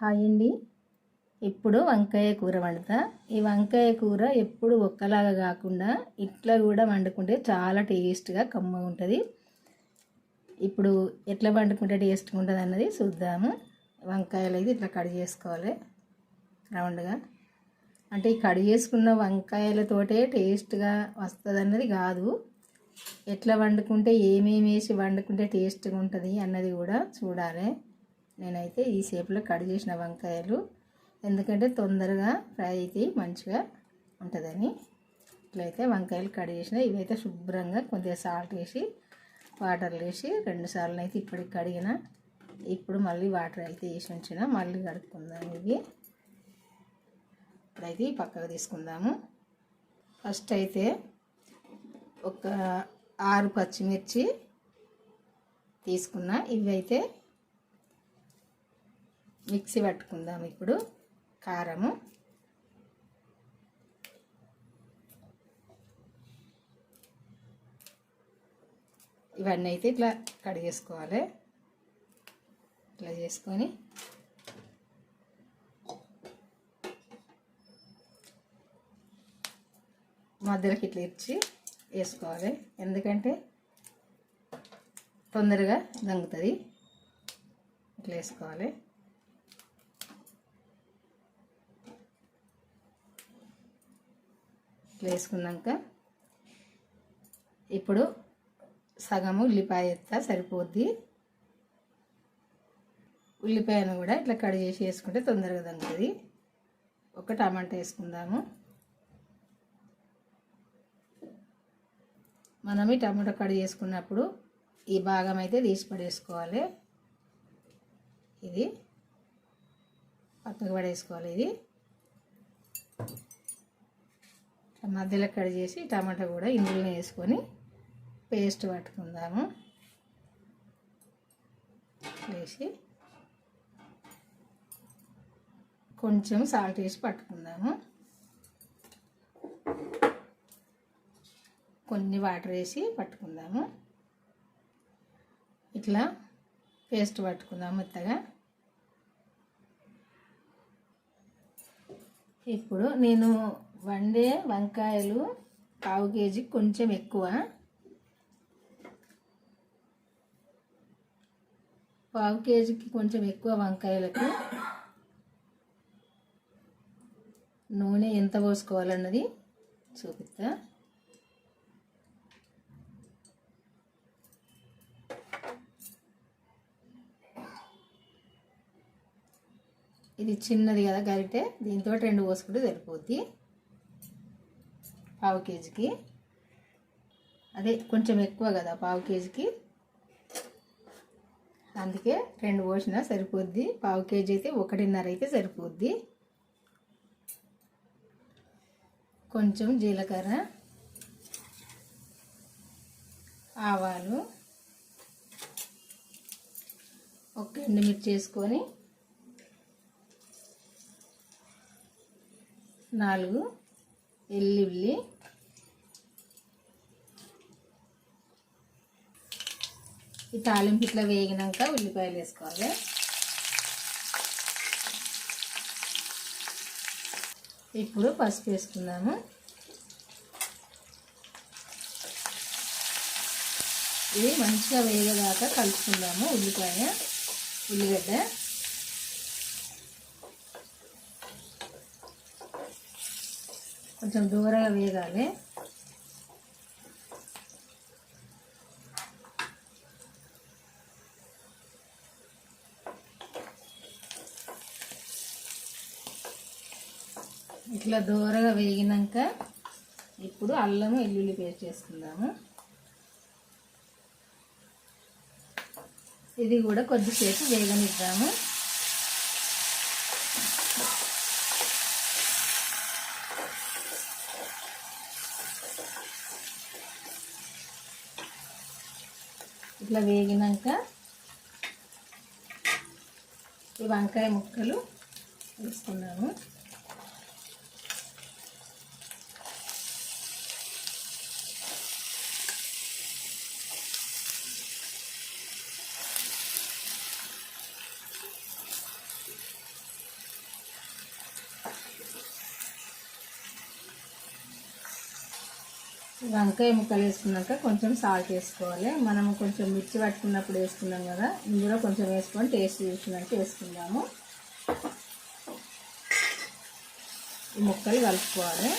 Hi అండి. ఇప్పుడు వంకాయ కూర వండుతా? ఈ వంకాయ కూర ఎప్పుడు ఒక్కలాగా కాకుండా ఇట్లా కూడా వండుకుంటే చాలా టేస్ట్గా కమ్మగా ఉంటుంది. ఇప్పుడు ఎట్లా వండుకుంటే టేస్ట్గా ఉంటుంది అన్నది చూద్దాము. వంకాయలు అయితే ఇట్లా కట్ చేసుకోవాలి. రౌండ్గా. అంటే ఈ కట్ చేసుకున్న వంకాయలతోటే టేస్ట్గా వస్తుంది అన్నది కాదు. ఎట్లా వండుకుంటే ఏమేమి వేసి వండుకుంటే టేస్ట్గా ఉంటుంది అన్నది కూడా చూడాలి. నేనైతే ఈ షేప్లో కట్ చేసిన వంకాయలు. ఎందుకంటే తొందరగా ఫ్రై అయితే మంచిగా ఉంటుందని. ఇట్లయితే వంకాయలు కట్ చేసిన ఇవైతే శుభ్రంగా కొద్దిగా సాల్ట్ వేసి వాటర్ వేసి రెండు సార్లు అయితే ఇప్పటికి కడిగిన. ఇప్పుడు మళ్ళీ వాటర్ అయితే వేసి ఉంచిన మళ్ళీ కడుక్కుందాం ఇవి. ఇప్పుడైతే పక్కకు తీసుకుందాము. ఫస్ట్ అయితే ఒక ఆరు పచ్చిమిర్చి తీసుకున్న ఇవి అయితే మిక్సీ పట్టుకుందాం ఇప్పుడు. కారము. ఇవన్నీ అయితే ఇట్లా కడిగేసుకోవాలి ఇట్లా చేసుకొని మధ్యలోకి ఇట్లా ఇచ్చి వేసుకోవాలి. ఎందుకంటే తొందరగా దంగుతుంది. ఇట్లా వేసుకోవాలి. వేసుకున్నాక ఇప్పుడు సగము ఉల్లిపాయ ఎత్తా సరిపోద్ది. ఉల్లిపాయను కూడా ఇట్లా కట్ చేసి వేసుకుంటే తొందరగా దంగుతుంది ఒక టమాటా వేసుకుందాము. మనం ఈ టమాటా కట్ చేసుకున్నప్పుడు ఈ భాగం అయితే తీసి పడేసుకోవాలి. ఇది పక్కకు పడేసుకోవాలి ఇది. మధ్యలో కట్ చేసి టమాటా కూడా ఇందులో వేసుకొని పేస్ట్ పట్టుకుందాము. వేసి కొంచెం సాల్ట్ వేసి పట్టుకుందాము. కొన్ని వాటర్ వేసి పట్టుకుందాము. ఇట్లా పేస్ట్ పట్టుకుందాము మెత్తగా. ఇప్పుడు నేను వండే వంకాయలు పావు కేజీ కొంచెం ఎక్కువ. పావు కేజీకి కొంచెం ఎక్కువ వంకాయలకు నూనె ఎంత పోసుకోవాలన్నది చూపిస్తా. ఇది చిన్నది కదా గరిటె. దీంతో రెండు పోసుకుంటే సరిపోద్ది. పావు కేజీకి. అదే కొంచెం ఎక్కువ కదా పావు కేజీకి. అందుకే రెండు పోసిన సరిపోద్ది. పావు కేజీ అయితే ఒకటిన్నర అయితే సరిపోద్ది. కొంచెం జీలకర్ర ఆవాలు ఒక ఎండుమిర్చి వేసుకొని నాలుగు ఎల్లుల్లి ఈ తాలింపు ఇట్లా వేగినాక ఉల్లిపాయలు వేసుకోవాలి. ఇప్పుడు పసుపు వేసుకుందాము. ఇది మంచిగా వేగదాకా కలుపుకుందాము ఉల్లిపాయ ఉల్లిగడ్డ. కొంచెం దూరంగా వేగాలి. ఇట్లా దూరగా వేగినాక ఇప్పుడు అల్లము వెల్లుల్లి పేస్ట్ చేసుకుందాము. ఇది కూడా కొద్దిసేపు వేగనిద్దాము. ఇట్లా వేగినాక ఈ వంకాయ ముక్కలు వేసుకున్నాము. వంకాయ ముక్కలు వేసుకున్నాక కొంచెం సాల్ట్ వేసుకోవాలి. మనం కొంచెం మిర్చి పట్టుకున్నప్పుడు వేసుకున్నాం కదా ఇందులో కొంచెం వేసుకొని టేస్ట్ చూసినాక వేసుకుందాము. ఈ ముక్కలు కలుపుకోవాలి.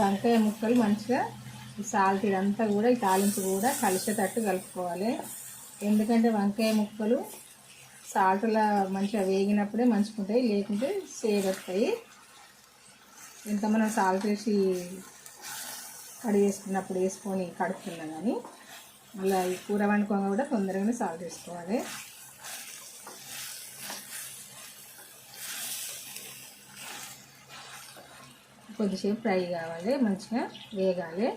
వంకాయ ముక్కలు మంచిగా సాల్ట్ ఇదంతా కూడా ఈ తాలింపు కూడా కలిసేటట్టు కలుపుకోవాలి. ఎందుకంటే వంకాయ ముక్కలు సాల్ట్లో మంచిగా వేగినప్పుడే మంచుకుంటాయి లేకుంటే సేగొస్తాయి ఇంత మనం సాల్ట్ వేసి కడి వేసుకున్నప్పుడు వేసుకొని కడుక్కున్నాం కానీ మళ్ళీ ఈ కూర వండుకోగా కూడా తొందరగానే సాల్ట్ వేసుకోవాలి. కొద్దిసేపు ఫ్రై కావాలి మంచిగా వేగాలి.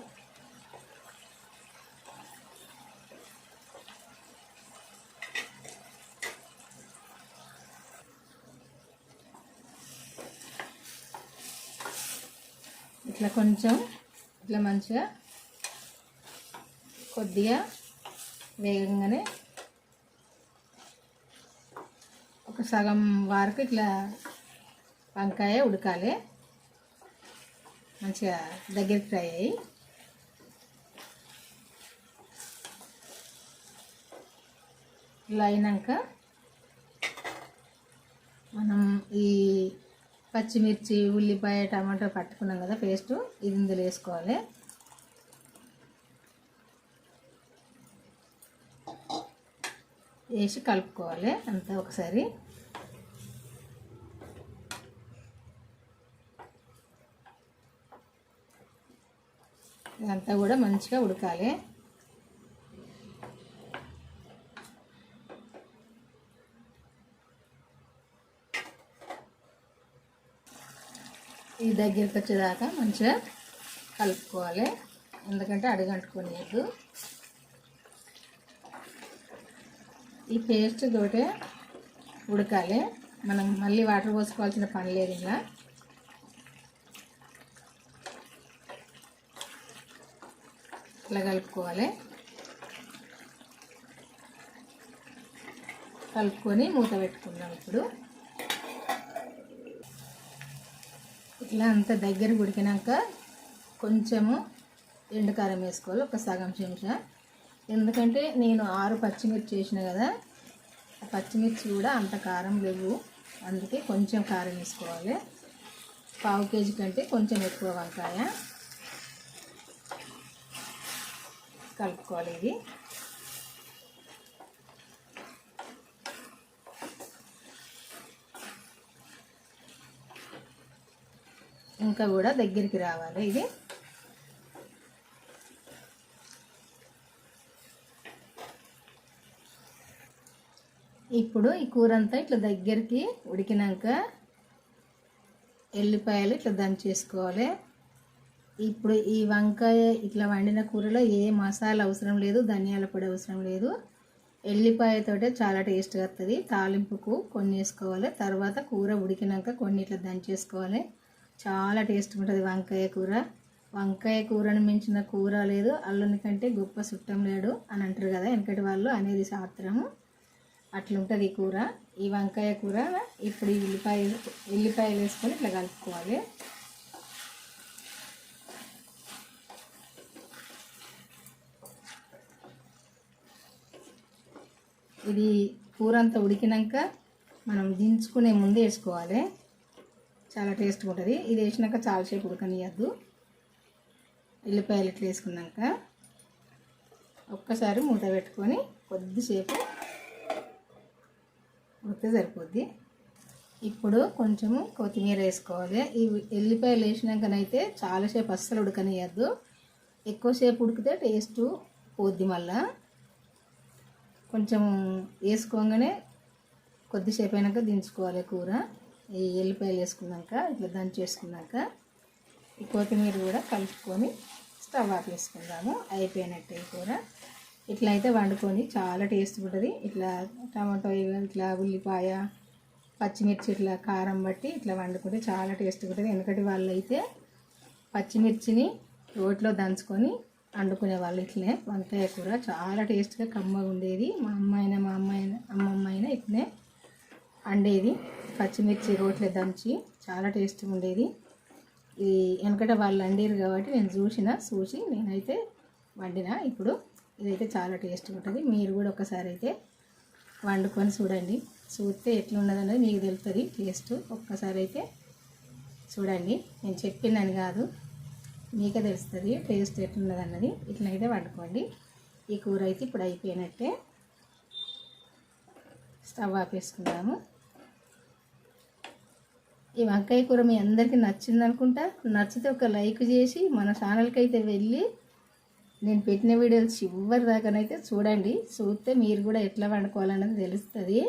ఇట్లా కొంచెం ఇట్లా మంచిగా కొద్దిగా వేగంగానే ఒక సగం వరకు ఇట్లా వంకాయ ఉడకాలి. మంచిగా దగ్గరికి ఫ్రై అయ్యి. ఇలా అయినాక మనం ఈ పచ్చిమిర్చి ఉల్లిపాయ టమాటో పట్టుకున్నాం కదా పేస్ట్. ఇది ఇందులో వేసుకోవాలి. వేసి కలుపుకోవాలి అంతా ఒకసారి. ఇదంతా కూడా మంచిగా ఉడకాలి. ఈ దగ్గరికి వచ్చేదాకా మంచిగా కలుపుకోవాలి. ఎందుకంటే అడుగంటుకోనియద్దు ఈ పేస్ట్ తోటే ఉడకాలి. మనం మళ్ళీ వాటర్ పోసుకోవాల్సిన పని లేదు ఇలా ఇట్లా కలుపుకోవాలి. కలుపుకొని మూత పెట్టుకుందాం ఇప్పుడు. ఇలా అంత దగ్గర ఉడికినాక కొంచెము ఎండుకారం వేసుకోవాలి ఒక సగం చెంచా. ఎందుకంటే నేను ఆరు పచ్చిమిర్చి వేసిన కదా ఆ పచ్చిమిర్చి కూడా అంత కారం లేవు. అందుకే కొంచెం కారం వేసుకోవాలి. పావు కేజీ కంటే కొంచెం ఎక్కువ వంకాయ కలుపుకోవాలి ఇది. ఇంకా కూడా దగ్గరికి రావాలి ఇది. ఇప్పుడు ఈ కూర అంతా ఇట్లా దగ్గరికి ఉడికినాక ఎల్లిపాయలు ఇట్లా దంచేసుకోవాలి. ఇప్పుడు ఈ వంకాయ ఇట్లా వండిన కూరలో ఏ మసాలా అవసరం లేదు ధనియాల పొడి అవసరం లేదు. ఎల్లిపాయతోటే చాలా టేస్ట్గా వస్తుంది తాలింపుకు కొన్ని వేసుకోవాలి తర్వాత కూర ఉడికినాక కొన్ని ఇట్లా దంచేసుకోవాలి. చాలా టేస్ట్గా ఉంటుంది వంకాయ కూర. వంకాయ కూరను మించిన కూర లేదు. అల్లుని కంటే గొప్ప చుట్టం లేడు అని అంటారు కదా వెనకటి వాళ్ళు అనేది శాస్త్రము. అట్లుంటుంది ఈ కూర. ఈ వంకాయ కూర ఇప్పుడు ఈ ఉల్లిపాయ ఉల్లిపాయలు వేసుకొని ఇట్లా కలుపుకోవాలి. ఇది కూర అంతా ఉడికినాక మనం దించుకునే ముందు వేసుకోవాలి. చాలా టేస్ట్గా ఉంటుంది. ఇది వేసినాక చాలాసేపు ఉడకనియద్దు ఎల్లిపాయలు ఇట్లా వేసుకున్నాక ఒక్కసారి మూత పెట్టుకొని కొద్దిసేపు ఉడితే సరిపోద్ది. ఇప్పుడు కొంచెము కొత్తిమీర వేసుకోవాలి. ఈ ఎల్లిపాయలు వేసినాకనైతే చాలాసేపు అస్సలు ఉడకనియద్దు ఎక్కువసేపు ఉడికితే టేస్ట్ పోద్ది మళ్ళా. కొంచెం వేసుకోగానే కొద్దిసేపు అయినాక దించుకోవాలి కూర. ఈ ఎల్లిపాయలు వేసుకున్నాక ఇట్లా దంచేసుకున్నాక ఈ కొత్తిమీర కూడా కలుపుకొని స్టవ్ ఆపేసుకుందాము వేసుకుందాము ఈ కూర. ఇట్లా అయితే వండుకొని చాలా టేస్ట్ ఉంటుంది. ఇట్లా టమాటో ఇట్లా ఉల్లిపాయ పచ్చిమిర్చి ఇట్లా కారం బట్టి ఇట్లా వండుకుంటే చాలా టేస్ట్ ఉంటుంది. ఎందుకంటే వాళ్ళు అయితే పచ్చిమిర్చిని రోట్లో దంచుకొని వండుకునే వాళ్ళు ఇట్లనే వంకాయ కూర చాలా టేస్ట్గా కమ్మగా ఉండేది. మా అమ్మ అయినా మా అమ్మ అయినా అమ్మమ్మ అయినా ఇట్లనే వండేది. పచ్చిమిర్చి రోట్లో దంచి చాలా టేస్ట్గా ఉండేది. ఇది వెనకట వాళ్ళు వండారు కాబట్టి నేను చూసిన చూసి నేనైతే వండిన. ఇప్పుడు ఇదైతే చాలా టేస్ట్గా ఉంటుంది. మీరు కూడా ఒకసారి అయితే వండుకొని చూడండి. చూస్తే ఎట్లున్నది అనేది మీకు తెలుస్తుంది. టేస్ట్ ఒక్కసారి అయితే చూడండి. నేను చెప్పినని కాదు. మీకే తెలుస్తుంది టేస్ట్ ఎట్లున్నది అన్నది ఇట్లయితే వండుకోండి. ఈ కూర అయితే ఇప్పుడు అయిపోయినట్టే. స్టవ్ ఆపేసుకుందాము. ఈ వంకాయ కూర మీ అందరికీ నచ్చింది అనుకుంటా. నచ్చితే ఒక లైక్ చేసి మన ఛానల్కి అయితే వెళ్ళి నేను పెట్టిన వీడియోలు చివరి దాకానైతే చూడండి. చూస్తే మీరు కూడా ఎట్లా వండుకోవాలన్నది తెలుస్తుంది.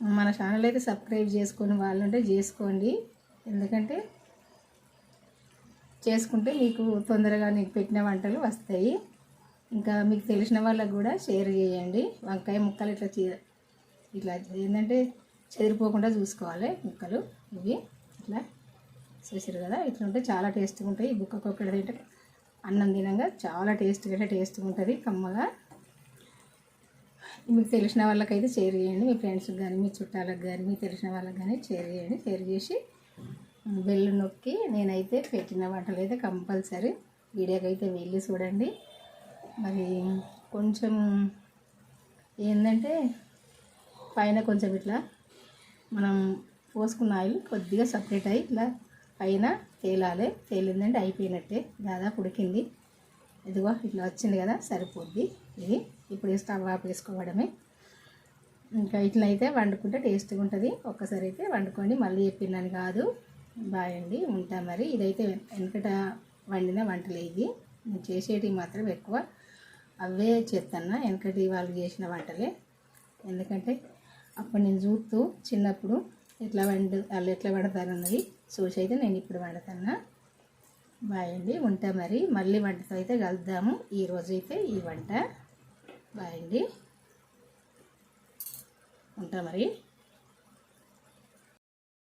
మన ఛానల్ అయితే సబ్స్క్రైబ్ చేసుకొని వాళ్ళు ఉంటే చేసుకోండి. ఎందుకంటే చేసుకుంటే మీకు తొందరగా నీకు పెట్టిన వంటలు వస్తాయి. ఇంకా మీకు తెలిసిన వాళ్ళకు కూడా షేర్ చేయండి. వంకాయ ముక్కలు ఇట్లా ఇట్లా ఏంటంటే చెదిరిపోకుండా చూసుకోవాలి ముక్కలు. ఇవి ఇట్లా చేసారు కదా ఇట్లా ఉంటే చాలా టేస్ట్గా ఉంటాయి. ఈ బుక్క కొక్కడి తింటే అన్నం తినంగా చాలా టేస్ట్గా టేస్ట్గా ఉంటుంది. కమ్మగా. మీకు తెలిసిన వాళ్ళకైతే షేర్ చేయండి. మీ ఫ్రెండ్స్కి కానీ మీ చుట్టాలకు కానీ మీకు తెలిసిన వాళ్ళకి కానీ షేర్ చేయండి. షేర్ చేసి బెల్ నొక్కి నేనైతే పెట్టిన వంటలు అయితే కంపల్సరీ. వీడియోకి అయితే వెళ్ళి చూడండి. మరి కొంచెం ఏంటంటే పైన కొంచెం ఇట్లా మనం పోసుకున్న ఆయిల్ కొద్దిగా సపరేట్ అయ్యి ఇట్లా పైన తేలాలి. తేలిందంటే అయిపోయినట్టే. దాదాపు ఉడికింది. ఇదిగో ఇట్లా వచ్చింది కదా సరిపోద్ది. ఇది ఇప్పుడు స్టవ్ ఆఫ్ వేసుకోవడమే ఇంకా ఇట్లా అయితే వండుకుంటే టేస్ట్గా ఉంటుంది. ఒక్కసారి అయితే వండుకోండి. మళ్ళీ చెప్పినాను కాదు. బాయ్ అండి. ఉంటా మరి. ఇదైతే వెనకట వండిన వంటలే ఇది. నేను చేసేటివి మాత్రం ఎక్కువ అవే చేస్తాను వెనకటి వాళ్ళు చేసిన వంటలే. ఎందుకంటే అప్పుడు నేను చూస్తూ చిన్నప్పుడు ఎట్లా వండు వాళ్ళు ఎట్లా వండుతారు అన్నది చూసి అయితే నేను ఇప్పుడు వండుతాను. బాయ్ అండి ఉంటా మరి. మళ్ళీ వంటతో అయితే కలుద్దాము. ఈరోజు అయితే ఈ వంట. బాయ్ అండి. ఉంటా మరి.